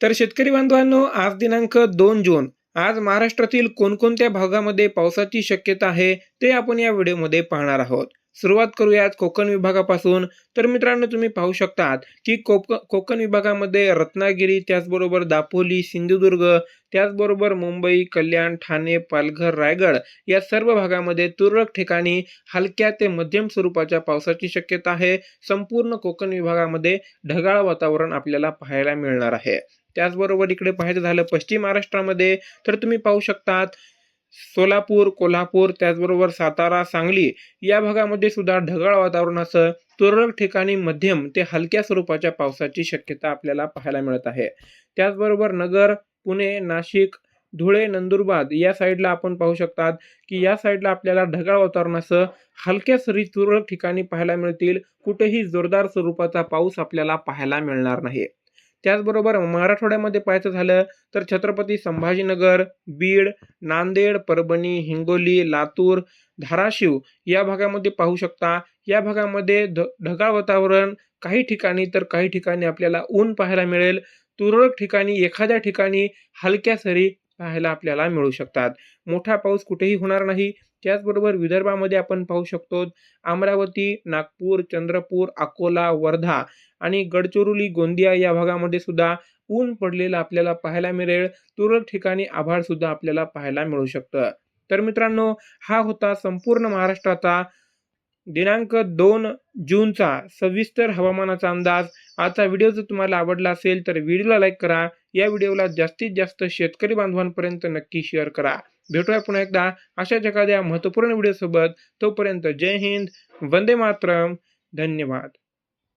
तर शेतकरी बांधवांनो आज दिनांक दोन जून. आज महाराष्ट्रातील कोणकोणत्या भागामध्ये पावसाची शक्यता आहे ते आपण या व्हिडिओमध्ये पाहणार आहोत. सुरुवात करूयात कोकण विभागापासून. तर मित्रांनो तुम्ही पाहू शकतात की कोक कोकण विभागामध्ये रत्नागिरी त्याचबरोबर दापोली सिंधुदुर्ग त्याचबरोबर मुंबई कल्याण ठाणे पालघर रायगड या सर्व भागामध्ये तुरळक ठिकाणी हलक्या ते मध्यम स्वरूपाच्या पावसाची शक्यता आहे. संपूर्ण कोकण विभागामध्ये ढगाळ वातावरण आपल्याला पाहायला मिळणार आहे. त्याचबरोबर इकडे पाहायचं झालं पश्चिम महाराष्ट्रामध्ये तर तुम्ही पाहू शकतात सोलापूर कोल्हापूर त्याचबरोबर सातारा सांगली या भागामध्ये सुद्धा ढगाळ वातावरणासह तुरळक ठिकाणी मध्यम ते हलक्या स्वरूपाच्या पावसाची शक्यता आपल्याला पाहायला मिळत आहे. त्याचबरोबर नगर पुणे नाशिक धुळे नंदुरबार या साईडला आपण पाहू शकतात की या साईडला आपल्याला ढगाळ वातावरणासह हलक्या सरी तुरळक ठिकाणी पाहायला मिळतील. कुठेही जोरदार स्वरूपाचा पाऊस आपल्याला पाहायला मिळणार नाही. त्याचबरोबर मराठवाड्यामध्ये पाहायचं झालं तर छत्रपती संभाजीनगर बीड नांदेड परभणी हिंगोली लातूर धाराशिव या भागामध्ये पाहू शकता. या भागामध्ये ढ ढगाळ वातावरण काही ठिकाणी तर काही ठिकाणी आपल्याला ऊन पाहायला मिळेल. तुरळक ठिकाणी एखाद्या ठिकाणी हलक्या सरी पाहायला आपल्याला मिळू शकतात. मोठा पाऊस कुठेही होणार नाही. त्याचबरोबर विदर्भामध्ये आपण पाहू शकतो अमरावती नागपूर चंद्रपूर अकोला वर्धा आणि गडचिरोली गोंदिया या भागामध्ये सुद्धा ऊन पडलेलं आपल्याला पाहायला मिळेल. तुरळक ठिकाणी आभाळ सुद्धा आपल्याला पाहायला मिळू शकतं. तर मित्रांनो हा होता संपूर्ण महाराष्ट्राचा दिनांक दोन जूनचा सविस्तर हवामानाचा अंदाज. आजचा व्हिडिओ जर तुम्हाला आवडला असेल तर व्हिडिओला लाईक करा. या व्हिडिओला जास्तीत जास्त शेतकरी बांधवांपर्यंत नक्की शेअर करा. भेटूया पुन्हा एकदा अशाच एखाद्या महत्त्वपूर्ण व्हिडिओसोबत. तोपर्यंत जय हिंद वंदे मातरम. धन्यवाद.